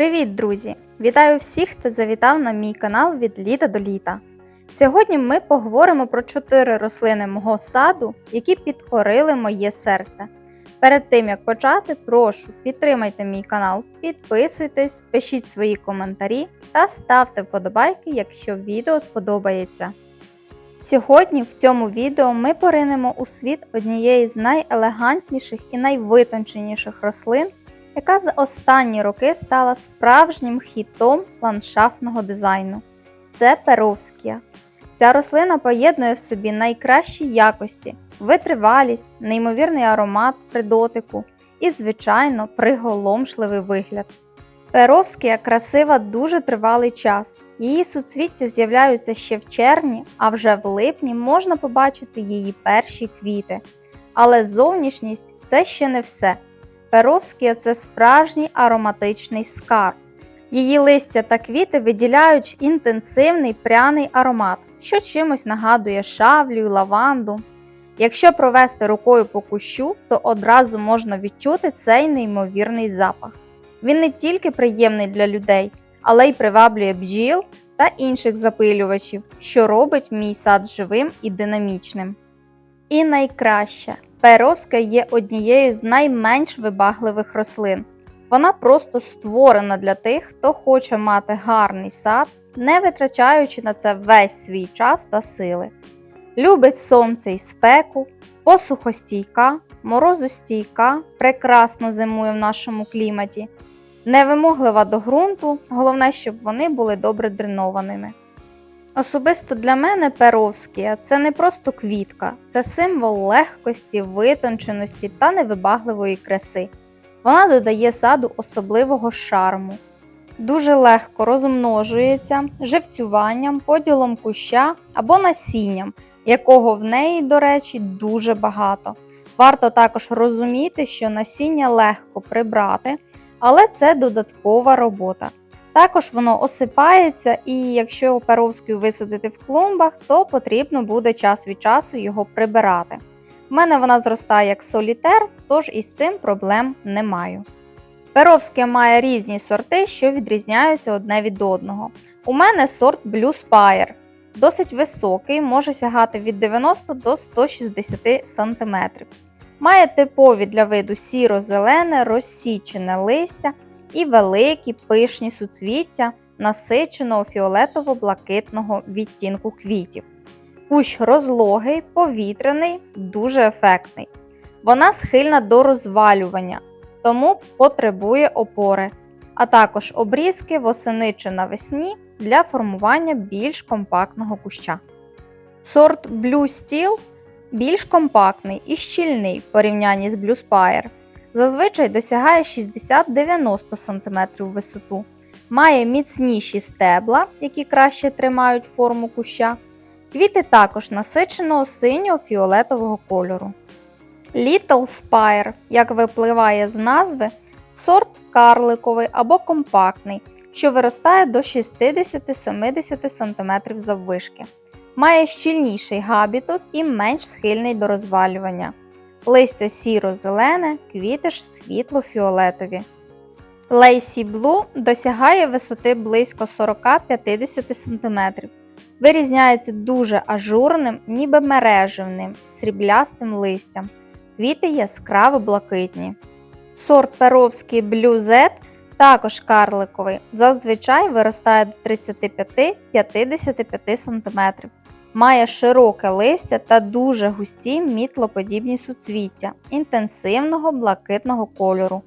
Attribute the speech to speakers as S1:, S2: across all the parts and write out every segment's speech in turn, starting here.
S1: Привіт, друзі! Вітаю всіх, хто завітав на мій канал від літа до літа. Сьогодні ми поговоримо про чотири рослини мого саду, які підкорили моє серце. Перед тим як почати, прошу підтримайте мій канал, підписуйтесь, пишіть свої коментарі та ставте вподобайки, якщо відео сподобається. Сьогодні в цьому відео ми поринемо у світ однієї з найелегантніших і найвитонченіших рослин, яка за останні роки стала справжнім хітом ландшафтного дизайну. Це перовскія. Ця рослина поєднує в собі найкращі якості, витривалість, неймовірний аромат при дотику і, звичайно, приголомшливий вигляд. Перовскія красива дуже тривалий час. Її суцвіття з'являються ще в червні, а вже в липні можна побачити її перші квіти. Але зовнішність це ще не все. Перовськія це справжній ароматичний скарб. Її листя та квіти виділяють інтенсивний пряний аромат, що чимось нагадує шавлю й лаванду. Якщо провести рукою по кущу, то одразу можна відчути цей неймовірний запах. Він не тільки приємний для людей, але й приваблює бджіл та інших запилювачів, що робить мій сад живим і динамічним. І найкраще, перовська є однією з найменш вибагливих рослин. Вона просто створена для тих, хто хоче мати гарний сад, не витрачаючи на це весь свій час та сили. Любить сонце і спеку, посухостійка, морозостійка, прекрасно зимує в нашому кліматі, невимоглива до ґрунту, головне, щоб вони були добре дренованими. Особисто для мене перовськія це не просто квітка, це символ легкості, витонченості та невибагливої краси. Вона додає саду особливого шарму. Дуже легко розмножується живцюванням, поділом куща або насінням, якого в неї, до речі, дуже багато. Варто також розуміти, що насіння легко прибрати, але це додаткова робота. Також воно осипається, і якщо перовську висадити в клумбах, то потрібно буде час від часу його прибирати. У мене вона зростає як солітер, тож із цим проблем не маю. Перовське має різні сорти, що відрізняються одне від одного. У мене сорт Blue Spire. Досить високий, може сягати від 90 до 160 см. Має типові для виду сіро-зелене, розсічене листя і великі пишні суцвіття насиченого фіолетово-блакитного відтінку квітів. Кущ розлогий, повітряний, дуже ефектний. Вона схильна до розвалювання, тому потребує опори, а також обрізки восени чи навесні для формування більш компактного куща. Сорт Blue Steel більш компактний і щільний в порівнянні з Blue Spire. Зазвичай досягає 60-90 см в висоту. Має міцніші стебла, які краще тримають форму куща. Квіти також насиченого синього фіолетового кольору. Little Spire, як випливає з назви, сорт карликовий або компактний, що виростає до 60-70 см заввишки. Має щільніший габітус і менш схильний до розвалювання. Листя сіро-зелене, квіти ж світло-фіолетові. Lacy Blue досягає висоти близько 40-50 см. Вирізняється дуже ажурним, ніби мережевним, сріблястим листям. Квіти яскраво блакитні. Сорт перовський Z також карликовий, зазвичай виростає до 35-55 см. Має широке листя та дуже густі мітлоподібні суцвіття інтенсивного блакитного кольору.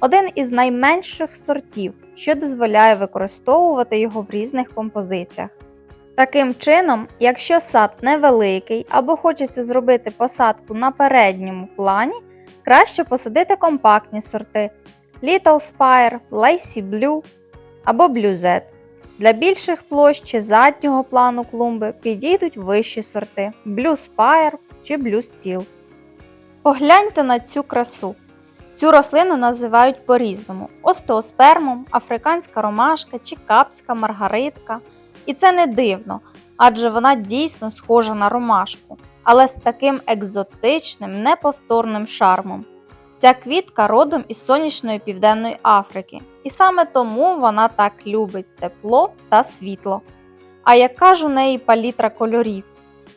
S1: Один із найменших сортів, що дозволяє використовувати його в різних композиціях. Таким чином, якщо сад невеликий або хочеться зробити посадку на передньому плані, краще посадити компактні сорти Little Spire, Lacy Blue або Blue Z. Для більших площ чи заднього плану клумби підійдуть вищі сорти Blue Spire чи Blue Steel. Погляньте на цю красу. Цю рослину називають по-різному: остеоспермом, африканська ромашка чи капська маргаритка. І це не дивно, адже вона дійсно схожа на ромашку, але з таким екзотичним, неповторним шармом. Ця квітка родом із сонячної південної Африки, і саме тому вона так любить тепло та світло. А яка ж у неї палітра кольорів?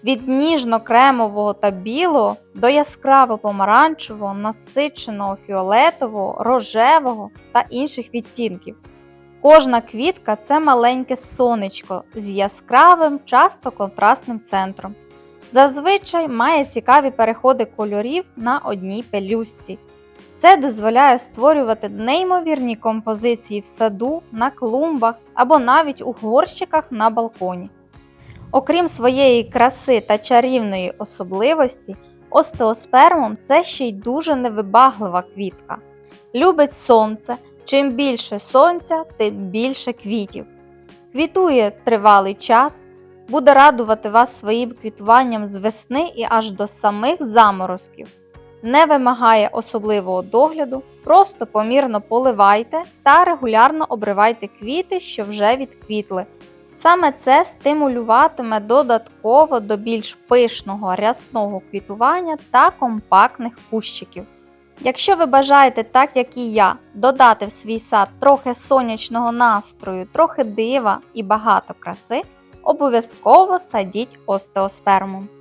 S1: Від ніжно-кремового та білого до яскраво помаранчевого, насиченого фіолетового, рожевого та інших відтінків. Кожна квітка це маленьке сонечко з яскравим, часто контрастним центром. Зазвичай має цікаві переходи кольорів на одній пелюстці. Це дозволяє створювати неймовірні композиції в саду, на клумбах або навіть у горщиках на балконі. Окрім своєї краси та чарівної особливості, остеоспермум це ще й дуже невибаглива квітка. Любить сонце. Чим більше сонця, тим більше квітів. Квітує тривалий час, буде радувати вас своїм квітуванням з весни і аж до самих заморозків. Не вимагає особливого догляду, просто помірно поливайте та регулярно обривайте квіти, що вже відквітли. Саме це стимулюватиме додатково до більш пишного рясного квітування та компактних кущиків. Якщо ви бажаєте, так як і я, додати в свій сад трохи сонячного настрою, трохи дива і багато краси, обов'язково садіть остеоспермум.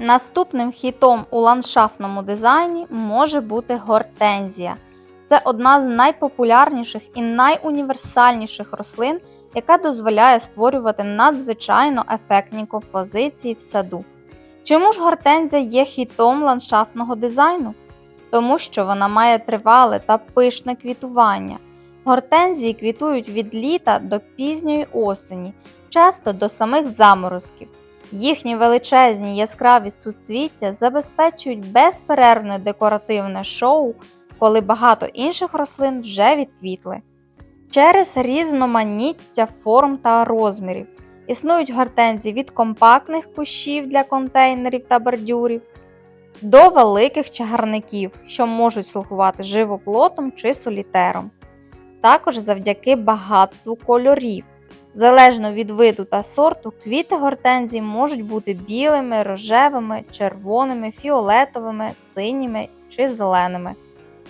S1: Наступним хітом у ландшафтному дизайні може бути гортензія. Це одна з найпопулярніших і найуніверсальніших рослин, яка дозволяє створювати надзвичайно ефектні композиції в саду. Чому ж гортензія є хітом ландшафтного дизайну? Тому що вона має тривале та пишне квітування. Гортензії квітують від літа до пізньої осені, часто до самих заморозків. Їхні величезні яскраві суцвіття забезпечують безперервне декоративне шоу, коли багато інших рослин вже відквітли. Через різноманіття форм та розмірів існують гортензії від компактних кущів для контейнерів та бордюрів до великих чагарників, що можуть слугувати живоплотом чи солітером. Також завдяки багатству кольорів. Залежно від виду та сорту, квіти гортензій можуть бути білими, рожевими, червоними, фіолетовими, синіми чи зеленими.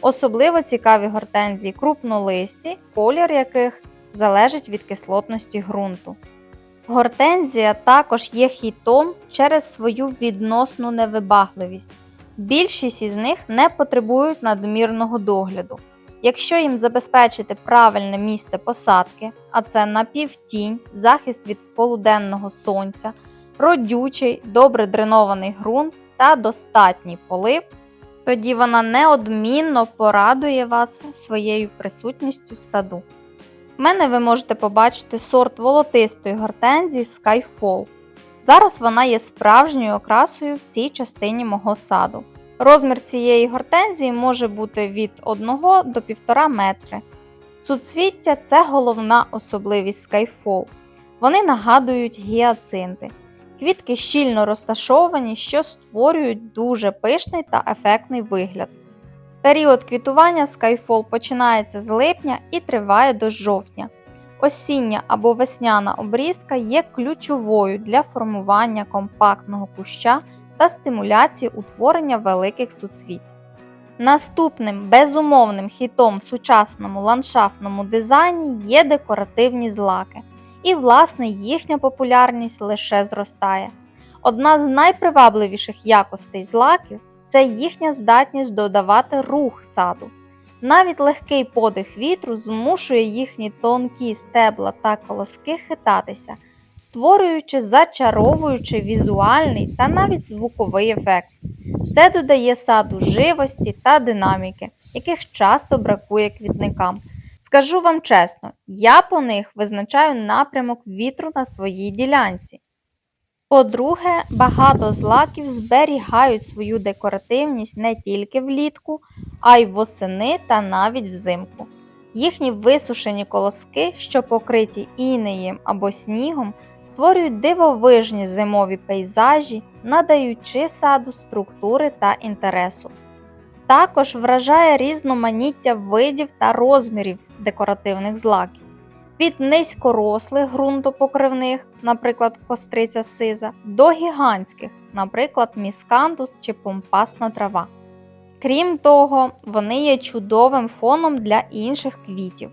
S1: Особливо цікаві гортензії крупнолисті, колір яких залежить від кислотності ґрунту. Гортензія також є хітом через свою відносну невибагливість. Більшість із них не потребують надмірного догляду. Якщо їм забезпечити правильне місце посадки, а це напівтінь, захист від полуденного сонця, родючий, добре дренований ґрунт та достатній полив, тоді вона неодмінно порадує вас своєю присутністю в саду. В мене ви можете побачити сорт волотистої гортензії Skyfall. Зараз вона є справжньою окрасою в цій частині мого саду. Розмір цієї гортензії може бути від 1 до 1,5 метри. Суцвіття це головна особливість Skyfall. Вони нагадують гіацинти. Квітки щільно розташовані, що створюють дуже пишний та ефектний вигляд. Період квітування Skyfall починається з липня і триває до жовтня. Осіння або весняна обрізка є ключовою для формування компактного куща та стимуляції утворення великих суцвіть. Наступним безумовним хітом в сучасному ландшафтному дизайні є декоративні злаки, і, власне, їхня популярність лише зростає. Одна з найпривабливіших якостей злаків це їхня здатність додавати рух саду. Навіть легкий подих вітру змушує їхні тонкі стебла та колоски хитатися, створюючи зачаровуючи візуальний та навіть звуковий ефект. Це додає саду живості та динаміки, яких часто бракує квітникам. Скажу вам чесно, я по них визначаю напрямок вітру на своїй ділянці. По-друге, багато злаків зберігають свою декоративність не тільки влітку, а й восени та навіть взимку. Їхні висушені колоски, що покриті інеєм або снігом, створюють дивовижні зимові пейзажі, надаючи саду структури та інтересу. Також вражає різноманіття видів та розмірів декоративних злаків від низькорослих ґрунтопокривних, наприклад, костриця сиза, до гігантських, наприклад, міскантус чи помпасна трава. Крім того, вони є чудовим фоном для інших квітів.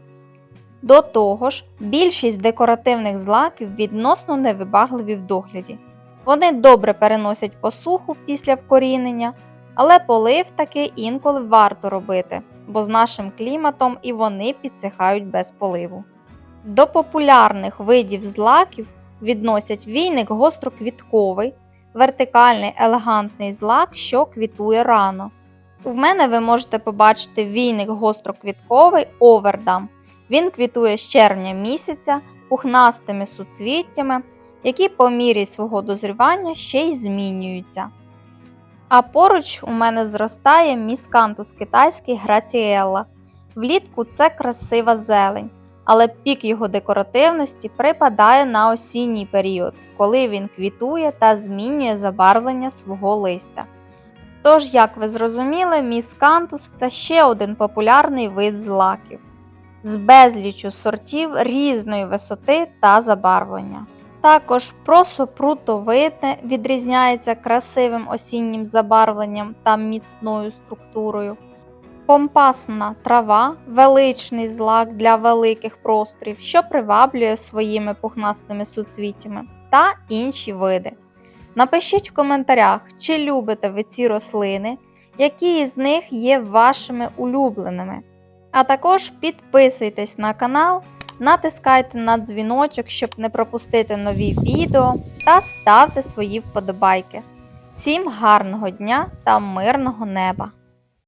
S1: До того ж, більшість декоративних злаків відносно невибагливі в догляді. Вони добре переносять посуху після вкорінення, але полив таки інколи варто робити, бо з нашим кліматом і вони підсихають без поливу. До популярних видів злаків відносять війник гостроквітковий, вертикальний елегантний злак, що квітує рано. У мене ви можете побачити війник гостроквітковий овердам. Він квітує з червня місяця пухнастими суцвіттями, які по мірі свого дозрівання ще й змінюються. А поруч у мене зростає міскантус китайський граціелла. Влітку це красива зелень, але пік його декоративності припадає на осінній період, коли він квітує та змінює забарвлення свого листя. Тож, як ви зрозуміли, міскантус це ще один популярний вид злаків з безлічю сортів різної висоти та забарвлення. Також просопрутовидне відрізняється красивим осіннім забарвленням та міцною структурою. Помпасна трава величний злак для великих просторів, що приваблює своїми пухнастими суцвіттями та інші види. Напишіть в коментарях, чи любите ви ці рослини, які із них є вашими улюбленими. А також підписуйтесь на канал, натискайте на дзвіночок, щоб не пропустити нові відео, та ставте свої вподобайки. Всім гарного дня та мирного неба!